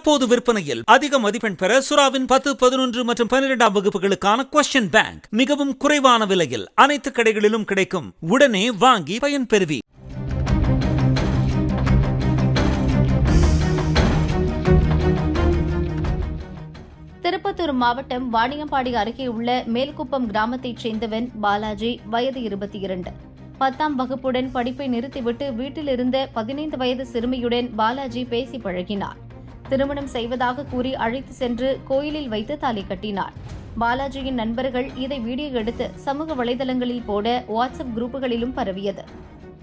தற்போது விற்பனையில் அதிக மதிப்பெண் பெற சுறாவின் பத்து பதினொன்று மற்றும் பன்னிரெண்டாம் வகுப்புகளுக்கான கொஸ்டின் பேங்க் மிகவும் குறைவான விலையில் அனைத்து கடைகளிலும் கிடைக்கும். உடனே வாங்கி பயன்பெறுவி திருப்பத்தூர் மாவட்டம் வாணியம்பாடி அருகே உள்ள மேல்குப்பம் கிராமத்தைச் சேர்ந்தவன் பாலாஜி வயது இருபத்தி இரண்டு பத்தாம் வகுப்புடன் படிப்பை நிறுத்திவிட்டு வீட்டிலிருந்த பதினைந்து வயது சிறுமியுடன் பாலாஜி பேசி பழகினார். திருமணம் செய்வதாக கூறி அழைத்து சென்று கோயிலில் வைத்து தாலி கட்டினார். பாலாஜியின் நண்பர்கள் இதை வீடியோ எடுத்து சமூக வலைதளங்களில் போட வாட்ஸ்அப் குரூப்புகளிலும் பரவியது.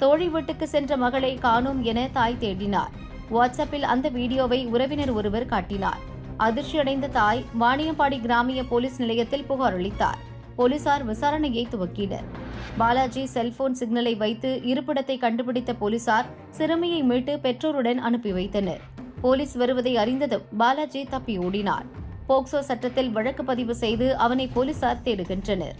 தோழி வீட்டுக்கு சென்ற மகளை காணோம் என தாய் தேடினார். வாட்ஸ்அப்பில் அந்த வீடியோவை உறவினர் ஒருவர் காட்டினார். அதிர்ச்சியடைந்த தாய் வாணியம்பாடி கிராமிய போலீஸ் நிலையத்தில் புகார் அளித்தார். போலீசார் விசாரணையை துவக்கினர். பாலாஜி செல்போன் சிக்னலை வைத்து இருப்பிடத்தை கண்டுபிடித்த போலீசார் சிறுமியை மீட்டு பெற்றோருடன் அனுப்பி வைத்தனர். போலீஸ் வருவதை அறிந்ததும் பாலாஜி தப்பி ஓடினார். போக்சோ சட்டத்தில் வழக்கு பதிவு செய்து அவனை போலீசார் தேடுகின்றனர்.